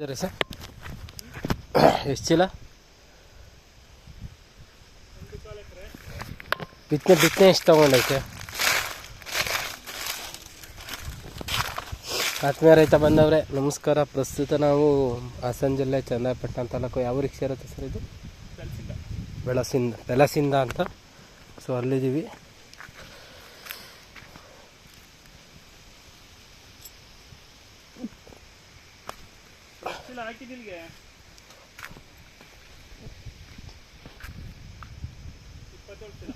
Sir? ಎಷ್ಟು ಚೀಲ? ಬಿತ್ತನೆ ಬಿತ್ತನೆ ಎಷ್ಟು ತೊಗೊಂಡೈತೆ ಆತ್ಮೀಯ ರೈತ ಬಂದವ್ರೆ, ನಮಸ್ಕಾರ. ಪ್ರಸ್ತುತ ನಾವು ಹಾಸನ ಜಿಲ್ಲೆ ಚನ್ನಪಟ್ಟಣ ತಾಲೂಕು ಯಾವ ರಿಕ್ಷಾ ಇರುತ್ತೆ ಸರ್ ಇದು? ಬೆಳಸಿಂದ. ಬೆಳಸಿಂದ ಅಂತ. ಸೊ ಅಲ್ಲಿದ್ದೀವಿ ಚೀಲ ಹಾಕಿದಿಲ್ಗೆ ಇಪ್ಪತ್ತೇಳು ಚೀಲ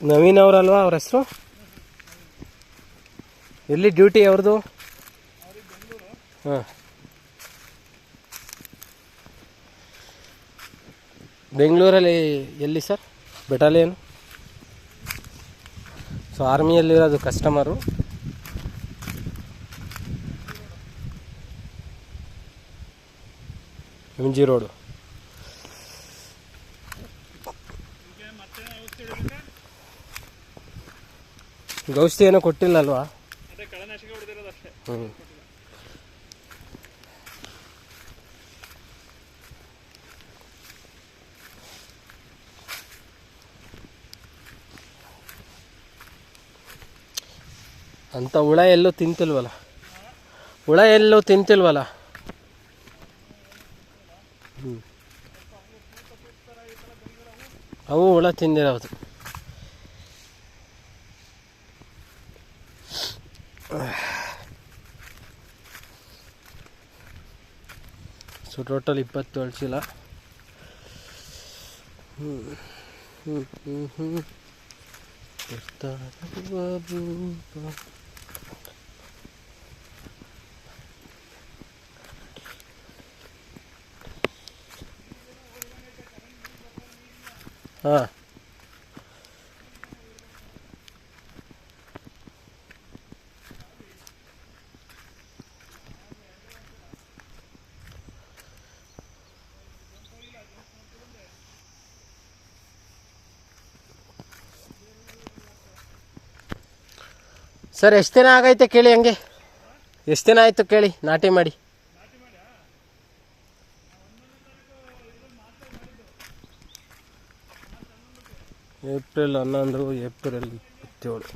ನವೀನ್ ಅವರಲ್ವಾ ಅವ್ರ ಹೆಸರು? ಎಲ್ಲಿ ಡ್ಯೂಟಿ ಅವ್ರದ್ದು ಹಾಂ. ಬೆಂಗಳೂರಲ್ಲಿ ಎಲ್ಲಿ ಸರ್? ಬೆಟಾಲಿಯನ್ ಸೊ ಆರ್ಮಿಯಲ್ಲಿರೋದು ಕಸ್ಟಮರು ಎಂ ಜಿ ರೋಡು ಔಷಧಿ ಏನೋ ಕೊಟ್ಟಿಲ್ಲ ಅಲ್ವಾ ಹ್ಞೂ ಅಂತ ಹುಳ ಎಲ್ಲೂ ತಿಂತಿಲ್ವಲ್ಲ? ಹುಳ ಎಲ್ಲೂ ತಿಂತಿಲ್ವಲ್ಲ? ಹ್ಞೂ ಅವು ಹುಳ ತಿಂದಿರೋದು ಸೊ ಟೋಟಲ್ ಹ್ಞೂ ಹ್ಞೂ ಬಾಬು. ಹಾಂ ಸರ್, ಎಷ್ಟು ದಿನ ಆಗೈತೆ ಕೇಳಿ ಹಂಗೆ? ಎಷ್ಟು ದಿನ ಆಯಿತು ಕೇಳಿ, ನಾಟಿ ಮಾಡಿ? ಏಪ್ರಿಲ್ ಹನ್ನೊಂದು, ಏಪ್ರಿಲ್ ಇಪ್ಪತ್ತೇಳು.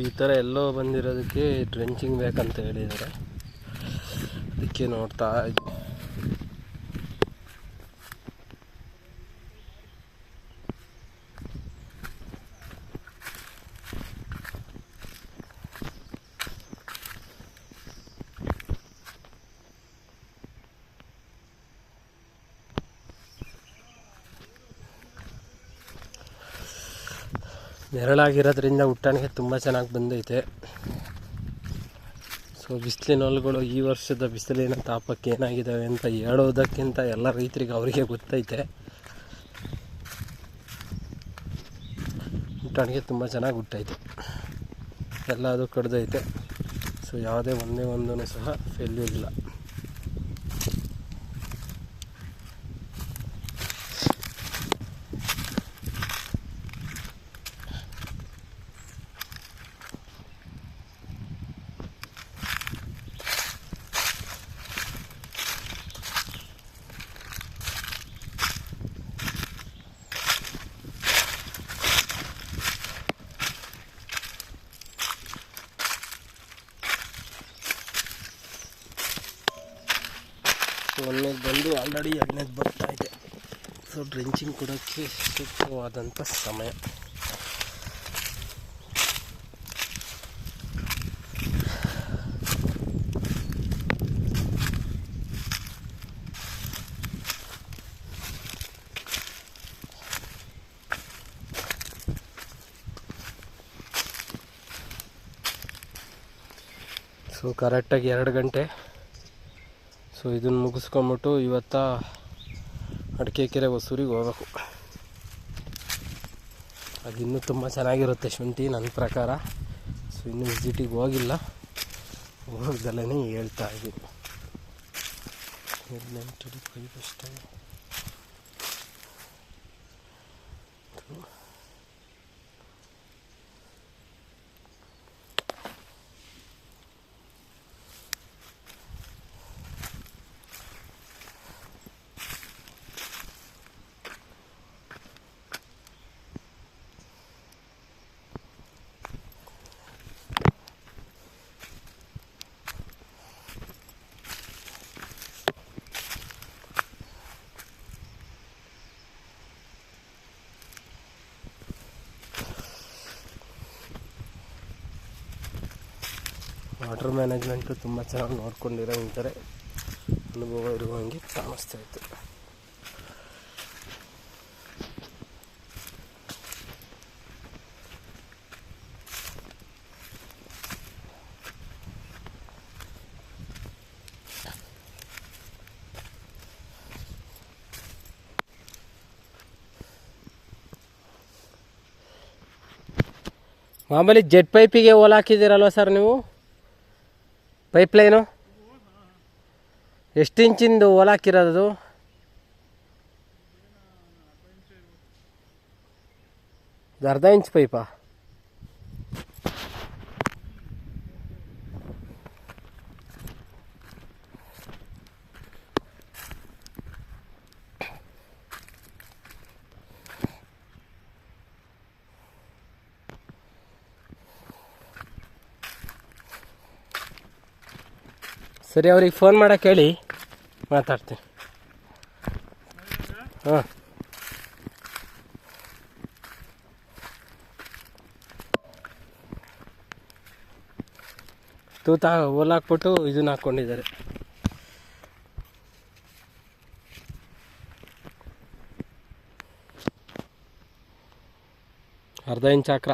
ಈ ಥರ ಎಲ್ಲೋ ಬಂದಿರೋದಕ್ಕೆ ಡ್ರೆಂಚಿಂಗ್ ಬೇಕಂತ ಹೇಳಿದ್ದಾರೆ. ಅದಕ್ಕೆ ನೋಡ್ತಾ ಇದ್ವಿ ನೆರಳಾಗಿರೋದ್ರಿಂದ ಹುಟ್ಟಾಣಿಗೆ ತುಂಬ ಚೆನ್ನಾಗಿ ಬಂದೈತೆ. ಸೊ ಬಿಸಿಲಿನ ಹೊಲಗಳು ಈ ವರ್ಷದ ಬಿಸಿಲಿನ ತಾಪಕ್ಕೆ ಏನಾಗಿದ್ದಾವೆ ಅಂತ ಹೇಳೋದಕ್ಕಿಂತ ಎಲ್ಲ ರೈತರಿಗೆ ಅವರಿಗೆ ಗೊತ್ತೈತೆ. ಹುಟ್ಟಾಣಿಗೆ ತುಂಬ ಚೆನ್ನಾಗಿ ಹುಟ್ಟೈತೆ. ಎಲ್ಲ ಅದು ಕಡ್ದೈತೆ. ಸೊ ಯಾವುದೇ ಒಂದೇ ಒಂದೂ ಸಹ ಫೇಲ್ಯೂರ್ ಇಲ್ಲ. ಬಂದು ಆಲ್ರೆಡಿ ಎರಡನೇದು ಬರ್ತಾ ಇದೆ. ಸೊ ಡ್ರೆಂಚಿಂಗ್ ಕೊಡೋಕ್ಕೆ ಸೂಕ್ತವಾದಂಥ ಸಮಯ. ಸೊ ಕರೆಕ್ಟಾಗಿ ಎರಡು ಗಂಟೆ. ಸೊ ಇದನ್ನು ಮುಗಿಸ್ಕೊಂಬಿಟ್ಟು ಇವತ್ತ ಅಡಿಕೆ ಕೆರೆ ಹೊಸೂರಿಗೆ ಅದು ಇನ್ನೂ ತುಂಬ ಚೆನ್ನಾಗಿರುತ್ತೆ ಶುಂಠಿ ನನ್ನ ಪ್ರಕಾರ. ಸೊ, ಇನ್ನೂ ವಿಸಿಟಿಗೆ ಹೋಗಿಲ್ಲ. ಹೋಗ್ದಲ್ಲೇ ಹೇಳ್ತಾ ಇದ್ದೀನಿ. ವಾಟರ್ ಮ್ಯಾನೇಜ್ಮೆಂಟು ತುಂಬ ಚೆನ್ನಾಗಿ ನೋಡ್ಕೊಂಡಿರೋ ಇದ್ದಾರೆ ಅನುಭವ ಇರುವಂಗೆ ಕಾಣಿಸ್ತಾ ಇತ್ತು. ಮಾಮೂಲಿ ಜೆಟ್ ಪೈಪಿಗೆ ಓಲ್ ಹಾಕಿದ್ದೀರಲ್ವ ಸರ್ ನೀವು? ಪೈಪ್ ಲೈನು ಎಷ್ಟು ಇಂಚಿಂದು ಓಲ್ ಹಾಕಿರೋದು? ಅರ್ಧ ಇಂಚ್ ಪೈಪಾ? ಸರಿ ಅವ್ರಿಗೆ ಫೋನ್ ಮಾಡೋಕೆ ಹೇಳಿ. ಮಾತಾಡ್ತೀನಿ. ಹಾಂ. ತೂತ ಓಲಾಕ್ಬಿಟ್ಟು ಇದನ್ನ ಹಾಕ್ಕೊಂಡಿದ್ದಾರೆ ಅರ್ಧ ಇಂಚ್ ಹಾಕ್ರ